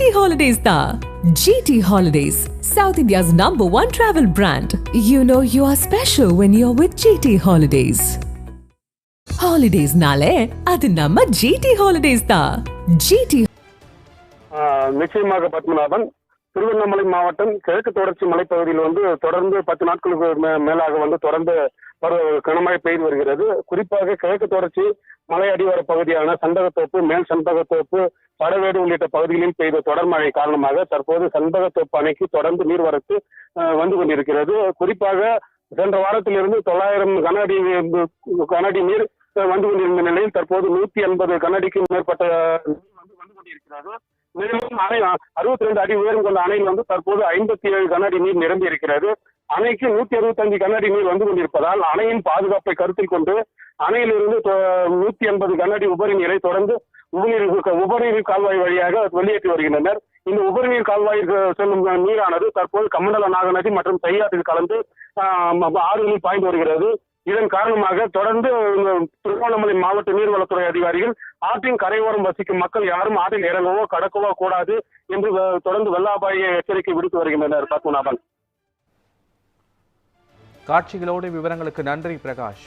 GT holidays தான் GT Holidays south India's number one travel brand you know you are special when you are with GT Holidays ஹாலிடேஸ்னாலே அது நம்ம GT holidays தான் GT நிச்சயமாக பத்மநாபன் திருவண்ணாமலை மாவட்டம் கிழக்கு தொடர்ச்சி மலைப்பகுதியில் வந்து தொடர்ந்து பத்து நாட்களுக்கு மேலாக வந்து தொடர்ந்து கனமழை பெய்து வருகிறது குறிப்பாக கிழக்கு தொடர்ச்சி மலை அடிவார பகுதியான சண்பகத்தோப்பு மேல் சண்பகத்தோப்பு படவேடு உள்ளிட்ட பகுதிகளில் பெய்த தொடர் மழை காரணமாக தற்போது சண்பகத்தோப்பு அணைக்கு தொடர்ந்து நீர்வரத்து வந்து கொண்டிருக்கிறது. குறிப்பாக சென்ற வாரத்திலிருந்து தொள்ளாயிரம் கனஅடி கனஅடி நீர் வந்து கொண்டிருந்த நிலையில் தற்போது நூத்தி எண்பது கனஅடிக்கும் மேற்பட்ட நீர் வந்து வந்து கொண்டிருக்கிறது. மேலும் அணை அறுபத்தி ரெண்டு அடி உயரம் கொண்ட அணையில் வந்து தற்போது ஐம்பத்தி ஏழு கனஅடி நீர் நிரம்பி இருக்கிறது அணைக்கு நூத்தி அறுபத்தஞ்சு கனஅடி நீர் வந்து கொண்டிருப்பதால் அணையின் பாதுகாப்பை கருத்தில் கொண்டு அணையிலிருந்து நூத்தி எண்பது கனஅடி உபரி நீரை தொடர்ந்து உபநீர் உபரிநீர் கால்வாய் வழியாக வெளியேற்றி வருகின்றனர். இந்த உபரிநீர் கால்வாய்க்கு செல்லும் நீரானது தற்போது கமண்டல நாகநதி மற்றும் தையாற்றில் கலந்து ஆறுகளில் பாய்ந்து வருகிறது. இதன் காரணமாக தொடர்ந்து திருவண்ணாமலை மாவட்ட நீர்வளத்துறை அதிகாரிகள் ஆற்றின் கரையோரம் வசிக்கும் மக்கள் யாரும் ஆற்றில் இறங்கவோ கடக்கவோ கூடாது என்று தொடர்ந்து வெள்ள அபாய எச்சரிக்கை விடுத்து வருகின்றனர் பத்மநாபன். காட்சிகளோடு விவரங்களுக்கு நன்றி பிரகாஷ்.